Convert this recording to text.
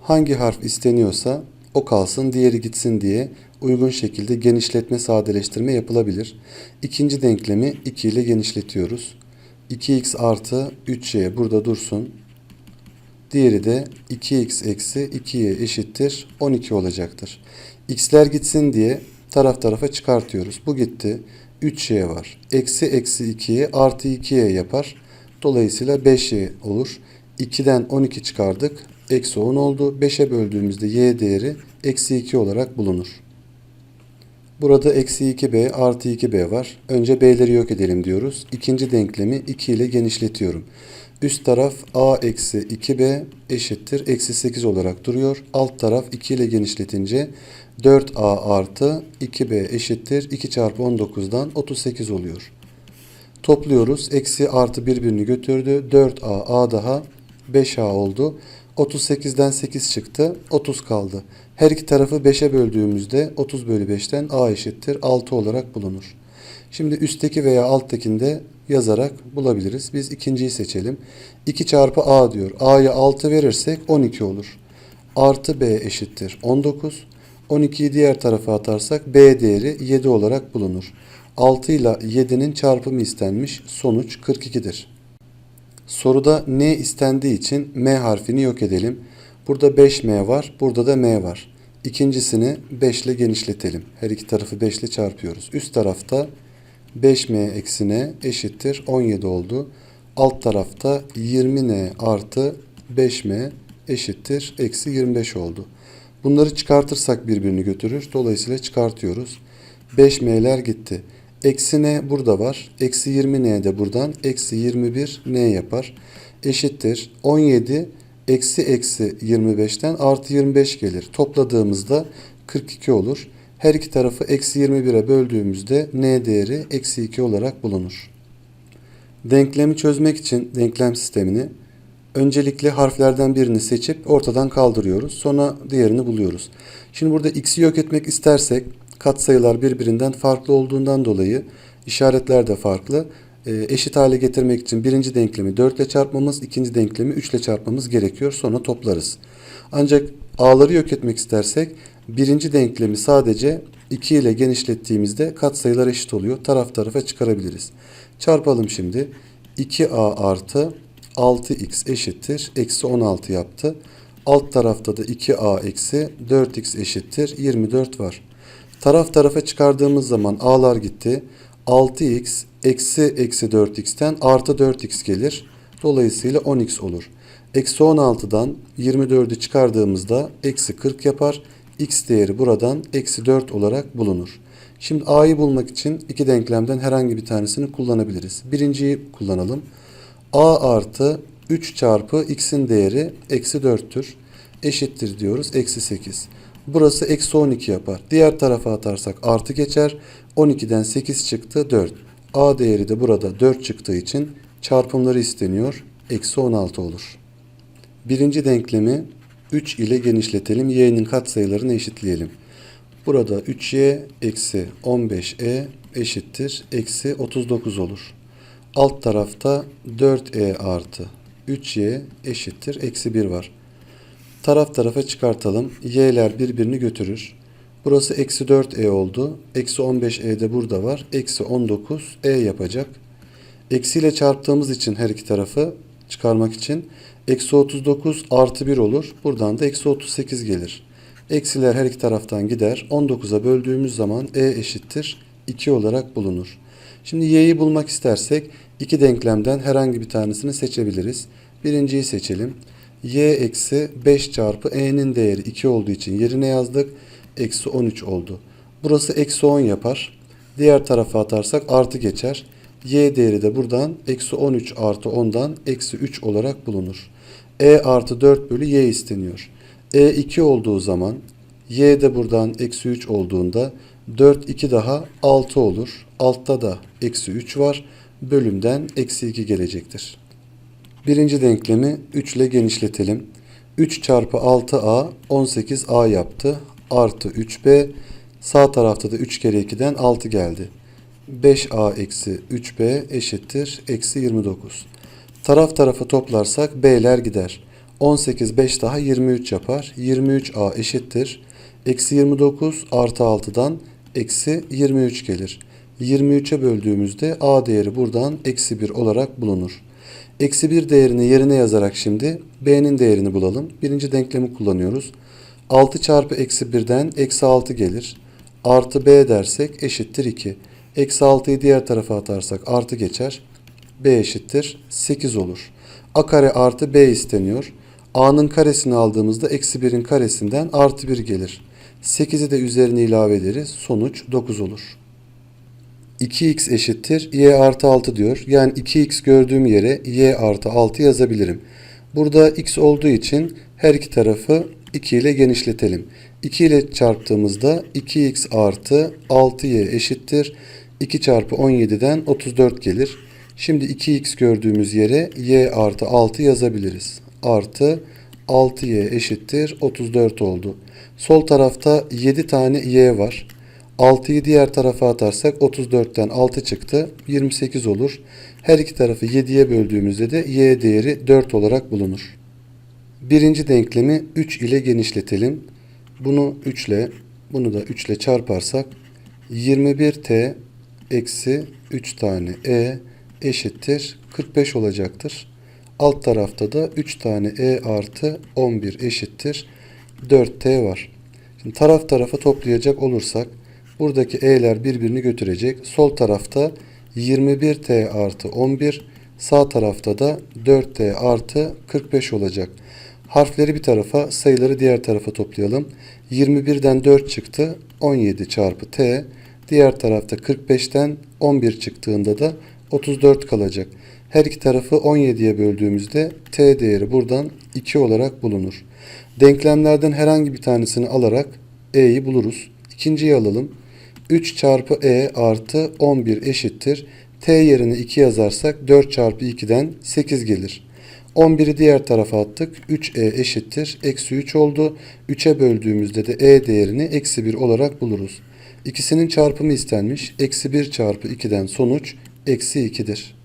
Hangi harf isteniyorsa o kalsın diğeri gitsin diye uygun şekilde genişletme sadeleştirme yapılabilir. İkinci denklemi 2 ile genişletiyoruz. 2x artı 3y burada dursun. Diğeri de 2x eksi 2y eşittir 12 olacaktır. x'ler gitsin diye taraf tarafa çıkartıyoruz. Bu gitti. 3y var. Eksi eksi 2y artı 2y yapar. Dolayısıyla 5y olur. 2'den 12 çıkardık. Eksi 10 oldu. 5'e böldüğümüzde y değeri eksi 2 olarak bulunur. Burada eksi 2b artı 2b var. Önce b'leri yok edelim diyoruz. İkinci denklemi 2 ile genişletiyorum. Üst taraf a eksi 2b eşittir. Eksi 8 olarak duruyor. Alt taraf 2 ile genişletince 4a artı 2b eşittir. 2 çarpı 19'dan 38 oluyor. Topluyoruz. Eksi artı birbirini götürdü. 4a a daha 5a oldu. 38'den 8 çıktı. 30 kaldı. Her iki tarafı 5'e böldüğümüzde 30 bölü 5'ten a eşittir 6 olarak bulunur. Şimdi üstteki veya alttakinde yazarak bulabiliriz. Biz ikinciyi seçelim. 2 çarpı a diyor. a'ya 6 verirsek 12 olur. Artı b eşittir 19. 12'yi diğer tarafa atarsak b değeri 7 olarak bulunur. 6 ile 7'nin çarpımı istenmiş. Sonuç 42'dir. Soruda n istendiği için m harfini yok edelim. Burada 5m var, burada da m var. İkincisini 5 ile genişletelim. Her iki tarafı 5 ile çarpıyoruz. Üst tarafta 5m eksi n eşittir 17 oldu. Alt tarafta 20n artı 5m eşittir eksi 25 oldu. Bunları çıkartırsak birbirini götürür. Dolayısıyla çıkartıyoruz. 5m'ler gitti. Eksi n burada var. Eksi 20n de buradan. Eksi 21 n yapar. Eşittir. 17 eksi eksi 25'ten artı 25 gelir. Topladığımızda 42 olur. Her iki tarafı eksi 21'e böldüğümüzde n değeri eksi 2 olarak bulunur. Denklemi çözmek için denklem sistemini öncelikle harflerden birini seçip ortadan kaldırıyoruz. Sonra diğerini buluyoruz. Şimdi burada x'i yok etmek istersek katsayılar birbirinden farklı olduğundan dolayı işaretler de farklı. E, eşit hale getirmek için birinci denklemi 4 ile çarpmamız, ikinci denklemi 3 ile çarpmamız gerekiyor. Sonra toplarız. Ancak a'ları yok etmek istersek birinci denklemi sadece 2 ile genişlettiğimizde katsayılar eşit oluyor. Taraf tarafa çıkarabiliriz. Çarpalım şimdi. 2a artı 6x eşittir. Eksi 16 yaptı. Alt tarafta da 2a eksi 4x eşittir. 24 var. Taraf tarafa çıkardığımız zaman a'lar gitti. 6x eksi eksi 4x'ten artı 4x gelir. Dolayısıyla 10x olur. Eksi 16'dan 24'ü çıkardığımızda eksi 40 yapar. x değeri buradan eksi 4 olarak bulunur. Şimdi a'yı bulmak için iki denklemden herhangi bir tanesini kullanabiliriz. Birinciyi kullanalım. a artı 3 çarpı x'in değeri eksi 4'tür. Eşittir diyoruz. Eksi 8. Burası eksi 12 yapar. Diğer tarafa atarsak artı geçer. 12'den 8 çıktı 4. A değeri de burada 4 çıktığı için çarpımları isteniyor. Eksi 16 olur. Birinci denklemi 3 ile genişletelim. Y'nin katsayılarını eşitleyelim. Burada 3y eksi 15e eşittir. Eksi 39 olur. Alt tarafta 4e artı 3y eşittir. Eksi 1 var. Taraf tarafa çıkartalım. Y'ler birbirini götürür. Burası eksi 4e oldu. Eksi 15e de burada var. Eksi 19e yapacak. Eksiyle çarptığımız için her iki tarafı çıkarmak için eksi 39 artı 1 olur. Buradan da eksi 38 gelir. Eksiler her iki taraftan gider. 19'a böldüğümüz zaman e eşittir 2 olarak bulunur. Şimdi y'yi bulmak istersek iki denklemden herhangi bir tanesini seçebiliriz. Birinciyi seçelim. Y eksi 5 çarpı e'nin değeri 2 olduğu için yerine yazdık. Eksi 13 oldu. Burası eksi 10 yapar. Diğer tarafa atarsak artı geçer. y değeri de buradan eksi 13 artı 10'dan eksi 3 olarak bulunur. e artı 4 bölü y isteniyor. e 2 olduğu zaman y de buradan eksi 3 olduğunda 4 2 daha 6 olur. Altta da eksi 3 var. Bölümden eksi 2 gelecektir. Birinci denklemi 3 ile genişletelim. 3 çarpı 6a 18a yaptı. Artı 3b. Sağ tarafta da 3 kere 2'den 6 geldi. 5a eksi 3b eşittir. Eksi 29. Taraf tarafa toplarsak b'ler gider. 18 5 daha 23 yapar. 23a eşittir. Eksi 29 artı 6'dan eksi 23 gelir. 23'e böldüğümüzde a değeri buradan eksi 1 olarak bulunur. Eksi 1 değerini yerine yazarak şimdi b'nin değerini bulalım. Birinci denklemi kullanıyoruz. 6 çarpı eksi 1'den eksi 6 gelir. Artı b dersek eşittir 2. Eksi 6'yı diğer tarafa atarsak artı geçer. b eşittir 8 olur. a kare artı b isteniyor. a'nın karesini aldığımızda eksi 1'in karesinden artı 1 gelir. 8'i de üzerine ilave ederiz. Sonuç 9 olur. 2x eşittir y artı 6 diyor. Yani 2x gördüğüm yere y artı 6 yazabilirim. Burada x olduğu için her iki tarafı 2 ile genişletelim. 2 ile çarptığımızda 2x artı 6y eşittir. 2 çarpı 17'den 34 gelir. Şimdi 2x gördüğümüz yere y artı 6 yazabiliriz. Artı 6y eşittir 34 oldu. Sol tarafta 7 tane y var. 6'yı diğer tarafa atarsak 34'ten 6 çıktı. 28 olur. Her iki tarafı 7'ye böldüğümüzde de y değeri 4 olarak bulunur. Birinci denklemi 3 ile genişletelim. Bunu 3 ile bunu da 3 ile çarparsak 21t eksi 3 tane e eşittir 45 olacaktır. Alt tarafta da 3 tane e artı 11 eşittir 4t var. Şimdi taraf tarafa toplayacak olursak buradaki e'ler birbirini götürecek. Sol tarafta 21t artı 11 sağ tarafta da 4t artı 45 olacak. Harfleri bir tarafa sayıları diğer tarafa toplayalım. 21'den 4 çıktı 17 çarpı t. Diğer tarafta 45'ten 11 çıktığında da 34 kalacak. Her iki tarafı 17'ye böldüğümüzde t değeri buradan 2 olarak bulunur. Denklemlerden herhangi bir tanesini alarak e'yi buluruz. İkinciyi alalım. 3 çarpı e artı 11 eşittir. t yerine 2 yazarsak 4 çarpı 2'den 8 gelir. 11'i diğer tarafa attık. 3e eşittir. Eksi 3 oldu. 3'e böldüğümüzde de e değerini eksi 1 olarak buluruz. İkisinin çarpımı istenmiş. Eksi 1 çarpı 2'den sonuç eksi 2'dir.